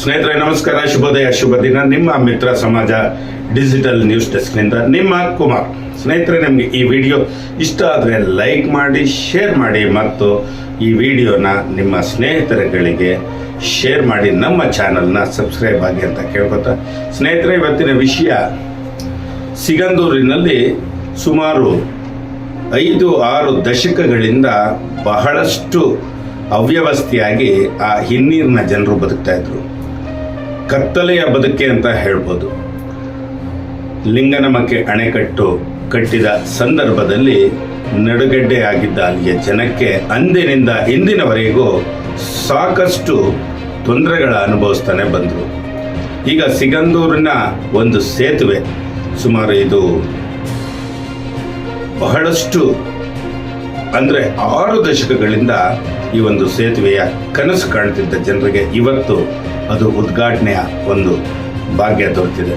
ಸ್ನೇಹಿತರೆ, ನಮಸ್ಕಾರ. ಶುಭೋದಯ, ಶುಭ ದಿನ. ನಿಮ್ಮ ಮಿತ್ರ ಸಮಾಜ ಡಿಜಿಟಲ್ ನ್ಯೂಸ್ ಡೆಸ್ಕ್ನಿಂದ ನಿಮ್ಮ ಕುಮಾರ್. ಸ್ನೇಹಿತರೆ, ನಿಮಗೆ ಈ ವಿಡಿಯೋ ಇಷ್ಟ ಆದರೆ ಲೈಕ್ ಮಾಡಿ, ಶೇರ್ ಮಾಡಿ ಮತ್ತು ಈ ವಿಡಿಯೋನ ನಿಮ್ಮ ಸ್ನೇಹಿತರುಗಳಿಗೆ ಶೇರ್ ಮಾಡಿ, ನಮ್ಮ ಚಾನಲ್ನ ಸಬ್ಸ್ಕ್ರೈಬ್ ಆಗಿ ಅಂತ ಕೇಳ್ಕೊತಾ. ಸ್ನೇಹಿತರೆ, ಇವತ್ತಿನ ವಿಷಯ, ಸಿಗಂದೂರಿನಲ್ಲಿ ಸುಮಾರು ಐದು ಆರು ದಶಕಗಳಿಂದ ಬಹಳಷ್ಟು ಅವ್ಯವಸ್ಥೆಯಾಗಿ ಆ ಹಿನ್ನೀರಿನ ಜನರು ಬದುಕ್ತಾ ಇದ್ರು. ಕತ್ತಲೆಯ ಬದುಕೆ ಅಂತ ಹೇಳ್ಬೋದು. ಲಿಂಗನಮಕ್ಕೆ ಅಣೆಕಟ್ಟು ಕಟ್ಟಿದ ಸಂದರ್ಭದಲ್ಲಿ ನಡುಗಡ್ಡೆ ಆಗಿದ್ದ ಅಲ್ಲಿಯ ಜನಕ್ಕೆ ಅಂದಿನಿಂದ ಇಂದಿನವರೆಗೂ ಸಾಕಷ್ಟು ತೊಂದರೆಗಳ ಅನುಭವಿಸ್ತಾನೆ ಬಂದರು. ಈಗ ಸಿಗಂದೂರಿನ ಒಂದು ಸೇತುವೆ ಸುಮಾರು ಇದು ಬಹಳಷ್ಟು ಅಂದರೆ ಆರು ದಶಕಗಳಿಂದ ಈ ಒಂದು ಸೇತುವೆಯ ಕನಸು ಕಾಣ್ತಿದ್ದ ಜನರಿಗೆ ಇವತ್ತು ಅದು ಉದ್ಘಾಟನೆಯ ಒಂದು ಭಾಗ್ಯ ದೊರೆತಿದೆ.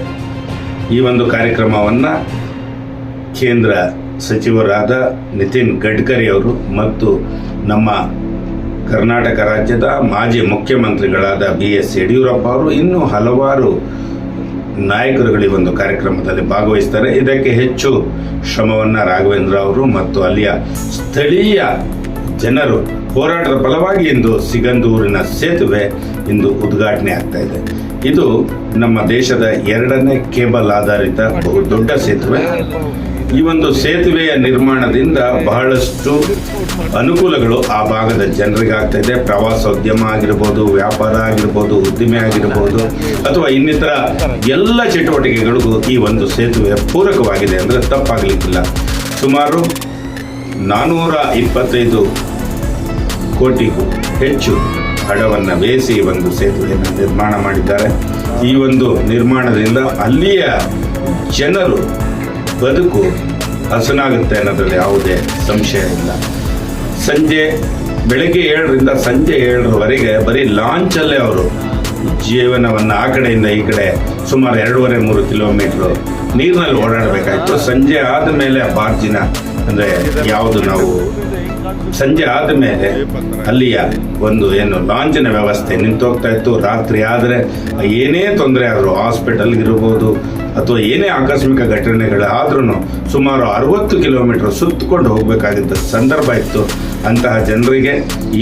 ಈ ಒಂದು ಕಾರ್ಯಕ್ರಮವನ್ನು ಕೇಂದ್ರ ಸಚಿವರಾದ ನಿತಿನ್ ಗಡ್ಕರಿ ಅವರು ಮತ್ತು ನಮ್ಮ ಕರ್ನಾಟಕ ರಾಜ್ಯದ ಮಾಜಿ ಮುಖ್ಯಮಂತ್ರಿಗಳಾದ ಬಿ ಎಸ್ ಯಡಿಯೂರಪ್ಪ ಅವರು ಇನ್ನೂ ಹಲವಾರು ನಾಯಕರುಗಳು ಈ ಒಂದು ಕಾರ್ಯಕ್ರಮದಲ್ಲಿ ಭಾಗವಹಿಸ್ತಾರೆ. ಇದಕ್ಕೆ ಹೆಚ್ಚು ಶ್ರಮವನ್ನು ರಾಘವೇಂದ್ರ ಅವರು ಮತ್ತು ಅಲ್ಲಿಯ ಸ್ಥಳೀಯ ಜನರು ಹೋರಾಟದ ಫಲವಾಗಿ ಇಂದು ಸಿಗಂದೂರಿನ ಸೇತುವೆ ಇಂದು ಉದ್ಘಾಟನೆ ಆಗ್ತಾ ಇದೆ. ಇದು ನಮ್ಮ ದೇಶದ ಎರಡನೇ ಕೇಬಲ್ ಆಧಾರಿತ ಬಹು ದೊಡ್ಡ ಸೇತುವೆ. ಈ ಒಂದು ಸೇತುವೆಯ ನಿರ್ಮಾಣದಿಂದ ಬಹಳಷ್ಟು ಅನುಕೂಲಗಳು ಆ ಭಾಗದ ಜನರಿಗೆ ಆಗ್ತಾ ಇದೆ. ಪ್ರವಾಸೋದ್ಯಮ ಆಗಿರ್ಬೋದು, ವ್ಯಾಪಾರ ಆಗಿರ್ಬೋದು, ಉದ್ದಿಮೆ ಆಗಿರ್ಬೋದು, ಅಥವಾ ಇನ್ನಿತರ ಎಲ್ಲ ಚಟುವಟಿಕೆಗಳಿಗೂ ಈ ಒಂದು ಸೇತುವೆ ಪೂರಕವಾಗಿದೆ ಅಂದರೆ ತಪ್ಪಾಗಲಿಕ್ಕಿಲ್ಲ. ಸುಮಾರು ನಾನ್ನೂರ ಇಪ್ಪತ್ತೈದು ಕೋಟಿಗೂ ಹೆಚ್ಚು ಹಣವನ್ನು ಬೇಯಿಸಿ ಒಂದು ಸೇತುವೆಯನ್ನು ನಿರ್ಮಾಣ ಮಾಡಿದ್ದಾರೆ. ಈ ಒಂದು ನಿರ್ಮಾಣದಿಂದ ಅಲ್ಲಿಯ ಜನರು ಬದುಕು ಹಸನಾಗುತ್ತೆ ಅನ್ನೋದ್ರಲ್ಲಿ ಯಾವುದೇ ಸಂಶಯ ಇಲ್ಲ. ಸಂಜೆ ಬೆಳಗ್ಗೆ ಏಳರಿಂದ ಸಂಜೆ ಏಳರವರೆಗೆ ಬರೀ ಲಾಂಚಲ್ಲೇ ಅವರು ಜೀವನವನ್ನು ಆ ಕಡೆಯಿಂದ ಈ ಕಡೆ ಸುಮಾರು ಎರಡೂವರೆ ಮೂರು ಕಿಲೋಮೀಟ್ರು ನೀರಿನಲ್ಲಿ ಓಡಾಡಬೇಕಾಯಿತು. ಸಂಜೆ ಆದಮೇಲೆ ಆ ಬಾರ್ಜಿನ ಅಂದರೆ ಯಾವುದು ನಾವು ಸಂಜೆ ಆದಮೇಲೆ ಅಲ್ಲಿಯ ಒಂದು ಏನು ಲಾಂಚಿನ ವ್ಯವಸ್ಥೆ ನಿಂತೋಗ್ತಾ ಇತ್ತು, ರಾತ್ರಿ ಆದರೆ ಏನೇ ತೊಂದರೆ ಆದರೂ ಹಾಸ್ಪಿಟಲ್ಗಿರ್ಬೋದು ಅಥವಾ ಏನೇ ಆಕಸ್ಮಿಕ ಘಟನೆಗಳು ಆದ್ರೂ ಸುಮಾರು ಅರವತ್ತು ಕಿಲೋಮೀಟರ್ ಸುತ್ತಕೊಂಡು ಹೋಗಬೇಕಾಗಿದ್ದ ಸಂದರ್ಭ ಇತ್ತು. ಅಂತಹ ಜನರಿಗೆ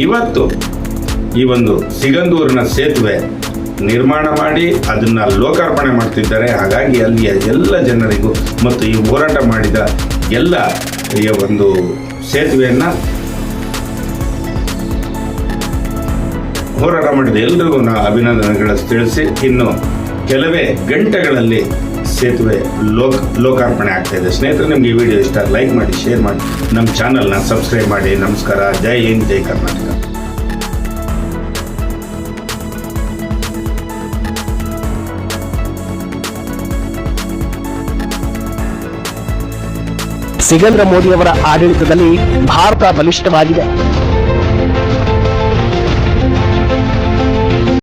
ಇವತ್ತು ಈ ಒಂದು ಸಿಗಂದೂರಿನ ಸೇತುವೆ ನಿರ್ಮಾಣ ಮಾಡಿ ಅದನ್ನ ಲೋಕಾರ್ಪಣೆ ಮಾಡ್ತಿದ್ದಾರೆ. ಹಾಗಾಗಿ ಅಲ್ಲಿಯ ಎಲ್ಲ ಜನರಿಗೂ ಮತ್ತು ಈ ಹೋರಾಟ ಮಾಡಿದ ಎಲ್ಲ ಈ ಒಂದು ಸೇತುವೆಯನ್ನು ಹೋರಾಟ ಮಾಡಿದ ಎಲ್ರಿಗೂ ನಾ ಅಭಿನಂದನೆಗಳ ತಿಳಿಸಿ, ಇನ್ನು ಕೆಲವೇ ಗಂಟೆಗಳಲ್ಲಿ ಸೇತುವೆ ಲೋಕ, ಲೋಕಾರ್ಪಣೆ ಆಗ್ತಾ ಇದೆ. ಸ್ನೇಹಿತರೆ, ನಿಮ್ಗೆ ಈ ವಿಡಿಯೋ ಇಷ್ಟ ಲೈಕ್ ಮಾಡಿ ಶೇರ್ ಮಾಡಿ. ನಮ್ಮ ಚಾನಲ್ನ ಸಬ್ಸ್ಕ್ರೈಬ್ ಮಾಡಿ. ನಮಸ್ಕಾರ. ಜೈ ಹಿಂದ್, ಜೈ ಕರ್ನಾಟಕ. ಸಿಗಂದ್ರ ಮೋದಿಯವರ ಆಡಳಿತದಲ್ಲಿ ಭಾರತ ಬಲಿಷ್ಠವಾಗಿದೆ.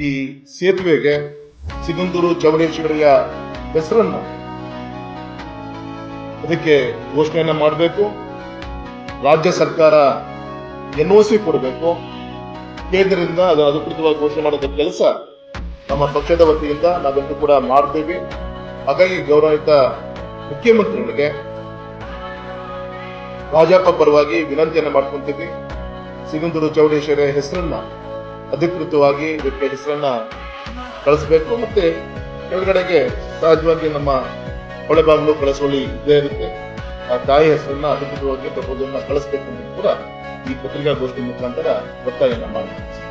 ಈ ಸೇತುವೆಗೆ ಸಿಗಂದೂರು ಚೌಡೇಶ್ವರಿಯ ಹೆಸರನ್ನ ಅದಕ್ಕೆ ಘೋಷಣೆಯನ್ನು ಮಾಡಬೇಕು. ರಾಜ್ಯ ಸರ್ಕಾರ ಎನ್ ಸಿ ಕೊಡಬೇಕು. ಕೇಂದ್ರದಿಂದ ಅದು ಅಧಿಕೃತವಾಗಿ ಘೋಷಣೆ ಮಾಡೋದ ಕೆಲಸ ನಮ್ಮ ಪಕ್ಷದ ವತಿಯಿಂದ ನಾವೆಲ್ಲರೂ ಕೂಡ ಮಾಡ್ತೇವೆ. ಹಾಗಾಗಿ ಗೌರವಿತ ಮುಖ್ಯಮಂತ್ರಿಗಳಿಗೆ ರಾಜಪ್ಪ ಪರವಾಗಿ ವಿನಂತಿಯನ್ನು ಮಾಡ್ಕೊಂತೀವಿ ಸಿಗಂದೂರು ಚೌಡೇಶ್ವರಿಯ ಹೆಸರನ್ನ ಅಧಿಕೃತವಾಗಿ ಇದಕ್ಕೆ ಹೆಸರನ್ನ ಕಳಿಸ್ಬೇಕು ಮತ್ತೆ ಕೆಳಗಡೆಗೆ ಸಹಜವಾಗಿ ನಮ್ಮ ಹೊಳೆಬಾಗಿಲು ಕಳಸೋಳಿ ಇದೇ ಇರುತ್ತೆ. ಆ ತಾಯಿ ಹೆಸರನ್ನ ಅಧಿಕೃತವಾಗಿ ಪ್ರಪೋಸಲ್ನ ಕಳಿಸ್ಬೇಕು ಅಂತ ಕೂಡ ಈ ಪತ್ರಿಕಾಗೋಷ್ಠಿ ಮುಖಾಂತರ ಒತ್ತಾಯನ ಮಾಡ್ತೀವಿ.